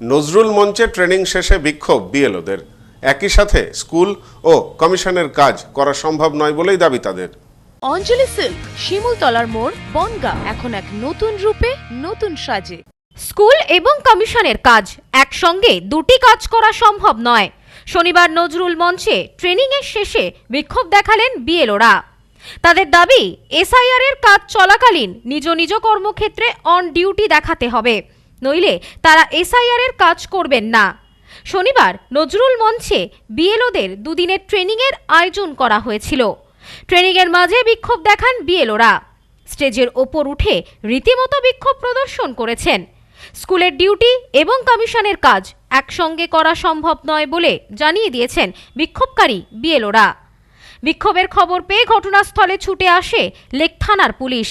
নজরুল মঞ্চে ট্রেনিং শেষে বিক্ষোভ বিএলওদের। একই সাথে স্কুল ও কমিশনের কাজ করা সম্ভব নয় বলেই দাবি তাদের। অঞ্জলি সিল্ক, শিমুলতলার মোড়, বনগা, এখন এক নতুন রূপে, নতুন সাজে। স্কুল এবং কমিশনের কাজ একসঙ্গে দুটি কাজ করা সম্ভব নয়। শনিবার নজরুল মঞ্চে ট্রেনিংয়ের শেষে বিক্ষোভ দেখালেন বিএলওরা। তাদের দাবি এসআইআর এর কাজ চলাকালীন নিজ নিজ কর্মক্ষেত্রে অন ডিউটি দেখাতে হবে। নইলে তারা এসআইআর এর কাজ করবেন না। শনিবার নজরুল মঞ্চে বিএলওদের দুদিনের ট্রেনিংয়ের আয়োজন করা হয়েছিল। ট্রেনিংয়ের মাঝে বিক্ষোভ দেখান বিএলওরা। স্টেজের ওপর উঠে রীতিমতো বিক্ষোভ প্রদর্শন করেছেন। স্কুলের ডিউটি এবং কমিশনের কাজ একসঙ্গে করা সম্ভব নয় বলে জানিয়ে দিয়েছেন বিক্ষোভকারী বিএলওরা। বিক্ষোভের খবর পেয়ে ঘটনাস্থলে ছুটে আসে লেক থানার পুলিশ।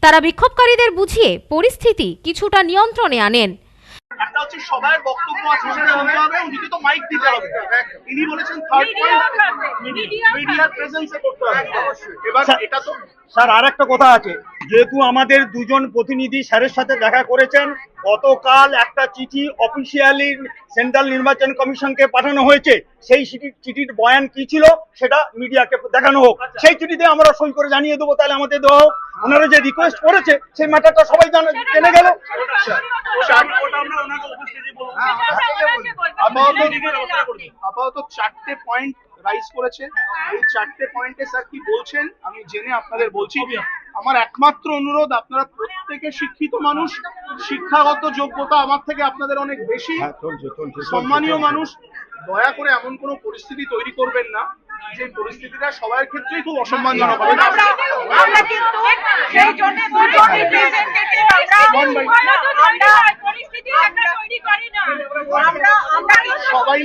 তারা বিক্ষোভকারীদের বুঝিয়ে পরিস্থিতি কিছুটা নিয়ন্ত্রণে আনেন। হচ্ছে সবার বক্তব্য আছে সেটা শুনতে হবে উনিকে তো মাইক দিতে হবে। ইনি বলেছেন থার্ড পয়েন্ট মিডিয়ার প্রেজেন্সে করতে হবে। এবার এটা তো স্যার আর একটা কথা আছে। যেহেতু আমাদের দুজন প্রতিনিধি স্যারের সাথে দেখা করেছেন গতকাল একটা চিঠি অফিসিয়ালি সেন্ট্রাল নির্বাচন কমিশনকে পাঠানো হয়েছে। সেই চিঠি- চিঠির বয়ান কি ছিল সেটা মিডিয়াকে দেখানো হোক। সেই চিঠিতে আমরা সই করে জানিয়ে দেবো তাহলে আমাদের দেওয়া হোক। ওনারা যে রিকোয়েস্ট করেছে সেই ম্যাটারটা সবাই জানা- জেনে গেল। আপাতত চারটে পয়েন্ট রাইজ করেছে এই চারটে পয়েন্টে স্যার কি বলছেন আমি জেনে আপনাদের বলছি আমার একমাত্র অনুরোধ আপনারা প্রত্যেকে শিক্ষিত মানুষ শিক্ষাগত যোগ্যতা আমার থেকে আপনাদের অনেক বেশি সম্মানীয় মানুষ দয়া করে এমন কোনো পরিস্থিতি তৈরি করবেন না যে পরিস্থিতিটা সবার ক্ষেত্রেই খুব অসম্মানজনক হবে আমরা কিন্তু সেই জন্য আমরা পরিস্থিতির একটা তৈরি করি না আমরা আমরা কিন্তু সবাই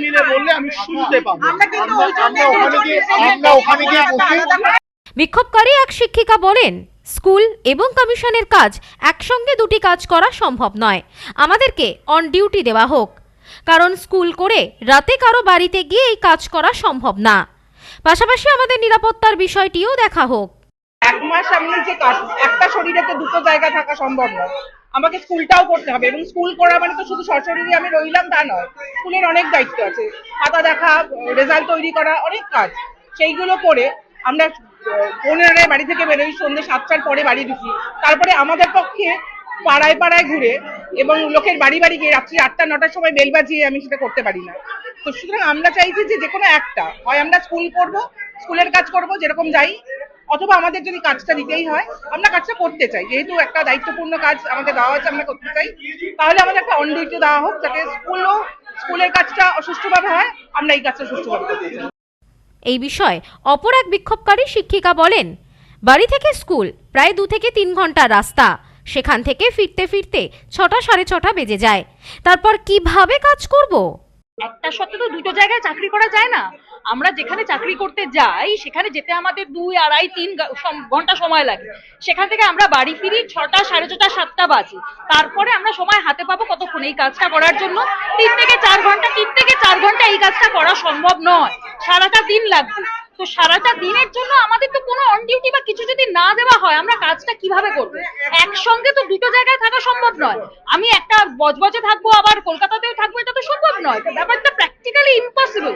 আমি শুনতে পাবো। আমরা কিন্তু ওই জন্য আমরা ওখানে গিয়ে আমরা ওখানে গিয়ে বসে। বিক্ষোভকারী এক শিক্ষিকা বলেন স্কুল এবং কমিশনের কাজ একসঙ্গে দুটি কাজ করা সম্ভব নয়। আমাদেরকে অন ডিউটি দেওয়া হোক। কারণ স্কুল করে রাতে কারও বাড়িতে গিয়ে এই কাজ করা সম্ভব না। পাশাপাশি আমাদের নিরাপত্তার বিষয়টিও দেখা হোক। এক মাস আমি যে কাজ একটা শরীরে তো দুটো জায়গা থাকা সম্ভব নয়। আমাকে স্কুলটাও করতে হবে এবং স্কুল করা মানে তো শুধু সশরীরে আমি রইলাম তা নয়। স্কুলের অনেক দায়িত্ব আছে। খাতা দেখা রেজাল্ট তৈরি করা, অনেক কাজ। সেইগুলো করে আমরা পনেরোটায় বাড়ি থেকে বেরোই সন্ধ্যে সাতটার পরে বাড়ি ঢুকি। তারপরে আমাদের পক্ষে পাড়ায় পাড়ায় ঘুরে এবং লোকের বাড়ি বাড়ি গিয়ে রাত্রি আটটা, নটার সময় বেল বাজিয়ে আমি সেটা করতে পারি না। তো সুতরাং আমরা চাইছি যে যে কোনো একটা, হয় আমরা স্কুল করব, স্কুলের কাজ করব, যেরকম যাই অথবা আমাদের যদি কাজটা দিতেই হয় আমরা কাজটা করতে চাই। যেহেতু একটা দায়িত্বপূর্ণ কাজ আমাদের দেওয়া আছে আমরা করতে চাই। তাহলে আমাদের একটা অন দেওয়া হোক যাতে স্কুলও স্কুলের কাজটা সুষ্ঠুভাবে হয় আমরা এই কাজটা সুষ্ঠুভাবে করতে চাই। এই বিষয়ে অপর এক বিক্ষোভকারী শিক্ষিকা বলেন বাড়ি থেকে স্কুল প্রায় দু থেকে তিন ঘণ্টা রাস্তা। সেখান থেকে ফিরতে ফিরতে ছটা সাড়ে ছটা বেজে যায়। তারপর কীভাবে কাজ করব? একটা সত্ত্বে তো দুটো জায়গায় চাকরি করা যায় না। আমরা যেখানে চাকরি করতে যাই, সেখানে যেতে আমাদের দুই আড়াই তিন ঘণ্টা সময় লাগে। সেখান থেকে আমরা বাড়ি ফিরি ছটা সাড়ে ছটা, সাতটা বাজে। তারপরে আমরা সময় হাতে পাবো কতক্ষণ এই কাজটা করার জন্য। তিন থেকে চার ঘণ্টা, তিন থেকে চার ঘণ্টা এই কাজটা করা সম্ভব নয়। সারাটা দিন লাগবে। তো সারাটা দিনের জন্য আমাদের তো কোনো অন ডিউটি বা কিছু যদি না দেওয়া হয়, আমরা কাজটা কীভাবে করব? একসঙ্গে তো দুটো জায়গায় থাকা সম্ভব নয়। আমি একটা বজবজে থাকব, আবার কলকাতাতেও থাকব, এটা তো সম্ভব নয়। ব্যাপারটা practically impossible